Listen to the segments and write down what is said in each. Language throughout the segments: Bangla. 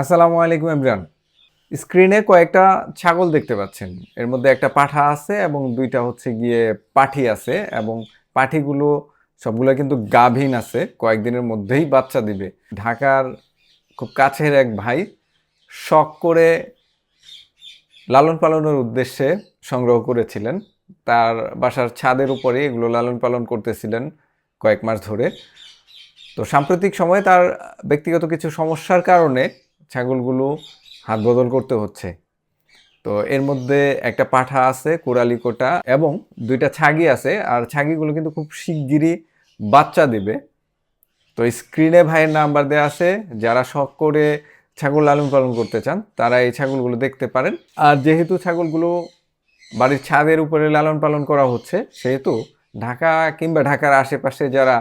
আসসালামু আলাইকুম, ইমরান। স্ক্রিনে কয়েকটা ছাগল দেখতে পাচ্ছেন। এর মধ্যে একটা পাঠা আছে এবং দুইটা হচ্ছে গিয়ে পাঠি আছে এবং পাঠিগুলো সবগুলো কিন্তু গাভীন আছে, কয়েকদিনের মধ্যেই বাচ্চা দিবে। ঢাকার খুব কাছের এক ভাই শখ করে লালন পালনের উদ্দেশ্যে সংগ্রহ করেছিলেন। তার বাসার ছাদের উপরে এগুলো লালন পালন করতেছিলেন কয়েক মাস ধরে। তো সাম্প্রতিক সময়ে তার ব্যক্তিগত কিছু সমস্যার কারণে ছাগলগুলো হাত বদল করতে হচ্ছে। তো এর মধ্যে একটা পাঠা আছে, কোরালিকোটা, এবং দুইটা ছাগি আছে, আর ছাগিগুলো কিন্তু খুব শিগগিরই বাচ্চা দেবে। তো স্ক্রিনে ভাইয়ের নাম্বার দেওয়া আছে, যারা শখ করে ছাগল লালন পালন করতে চান, তারা এই ছাগলগুলো দেখতে পারেন। আর যেহেতু ছাগলগুলো বাড়ির ছাদের উপরে লালন পালন করা হচ্ছে, সেহেতু ঢাকা কিংবা ঢাকার আশেপাশে যারা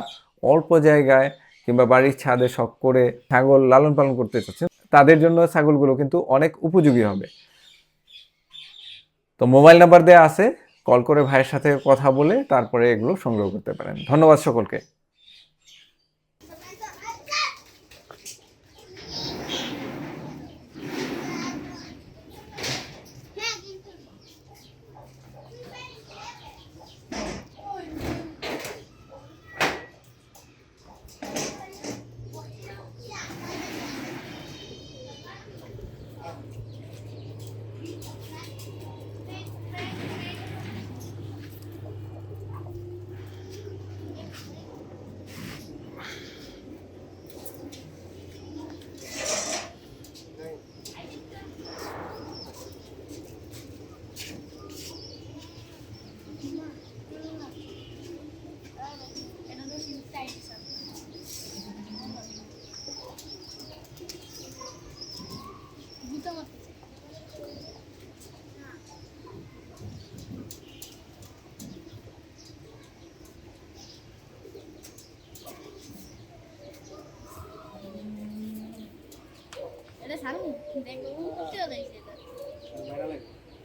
অল্প জায়গায় কিংবা বাড়ির ছাদে শখ করে ছাগল লালন পালন করতে চাচ্ছেন তাদের জন্য ছাগলগুলো কিন্তু অনেক উপযোগী হবে। তো মোবাইল নাম্বার দেওয়া আছে, কল করে ভাইয়ের সাথে কথা বলে তারপরে এগুলো সংগ্রহ করতে পারেন। ধন্যবাদ সকলকে। দেখব উঠতেও দেয় সেটা